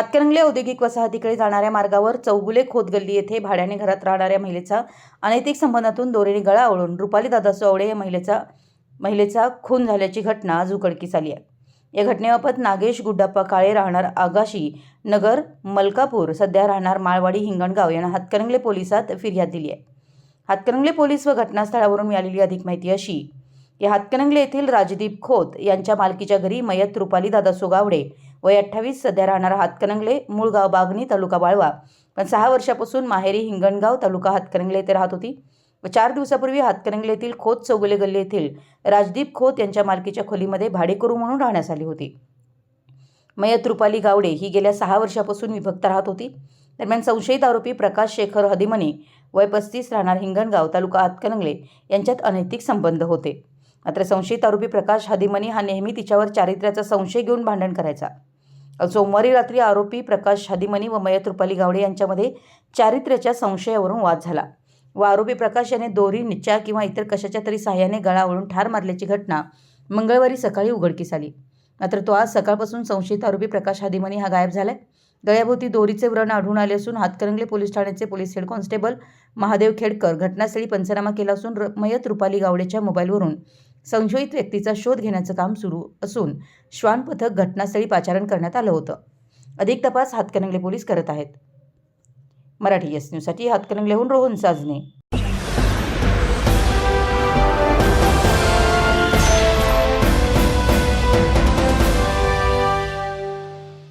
हातकणंगले औद्योगिक वसाहतीकडे जाणाऱ्या मार्गावर चौगुले खोत गल्ली येथे भाड्याने घरात राहणाऱ्या महिलेचा अनैतिक संबंधातून दोरेने गळा ओळून रुपाली दादा चवडे या महिलेचा महिलेचा खून झाल्याची घटना आज उघडकीस आली आहे. या घटनेबाबत नागेश गुड्डाप्पा काळे राहणार आगाशी नगर मलकापूर सध्या राहणार माळवाडी हिंगणगाव यांना हातकणंगले पोलिसात फिर्याद दिली आहे. हातकणंगले पोलीस व घटनास्थळावरून मिळालेली अधिक माहिती अशी या हातकणंगले येथील राजदीप खोत यांच्या मालकीच्या घरी मयत रुपाली दादा सुगावडे वय अठ्ठावीस सध्या राहणारा हातकणंगले मूळ गाव बागणी तालुका बाळवा. पण सहा वर्षापासून माहेरी हिंगणगाव तालुका हातकणंगले येथे राहत होती. व चार दिवसापूर्वी हातकणंगले येथील खोत चौगुले गल्ली येथील राजदीप खोत यांच्या मालकीच्या खोलीमध्ये भाडेकरू म्हणून राहण्यास आली होती. मयत रुपाली गावडे ही गेल्या सहा वर्षापासून विभक्त राहत होती. दरम्यान संशयित आरोपी प्रकाश शेखर हदिमनी वय पस्तीस राहणार हिंगणगाव तालुका हातकणंगले यांच्यात अनैतिक संबंध होते. मात्र संशयित आरोपी प्रकाश हदिमनी हा नेहमी तिच्यावर चारित्र्याचा संशय घेऊन भांडण करायचा. सोमवारी रात्री आरोपी प्रकाश हदिमनी व मयत रुपाली गावडे यांच्यामध्ये चारित्र्याच्या संशयावरून वाद झाला व आरोपी प्रकाश याने दोरी निच्चा किंवा इतर कशाच्या तरी सहाय्याने गळावळून ठार मारल्याची घटना मंगळवारी सकाळी उघडकीस आली. मात्र तो आज सकाळपासून संशयित आरोपी प्रकाश हादिमनी हा गायब झालाय. गळ्याभोवती दोरीचे व्रण आढळून आले असून हातकरंगले पोलीस ठाण्याचे police head constable Mahadev Khedkar घटनास्थळी पंचनामा केला असून मयत रुपाली गावडेच्या मोबाईलवरून संशयित व्यक्तीचा शोध घेण्याचं काम सुरू असून श्वान पथक घटनास्थळी पाचारण करण्यात आलं होतं. अधिक तपास हातकणंगले पोलीस करत आहेत. मराठी एस न्यूजसाठी हातकणंगलेहून रोहन साजने.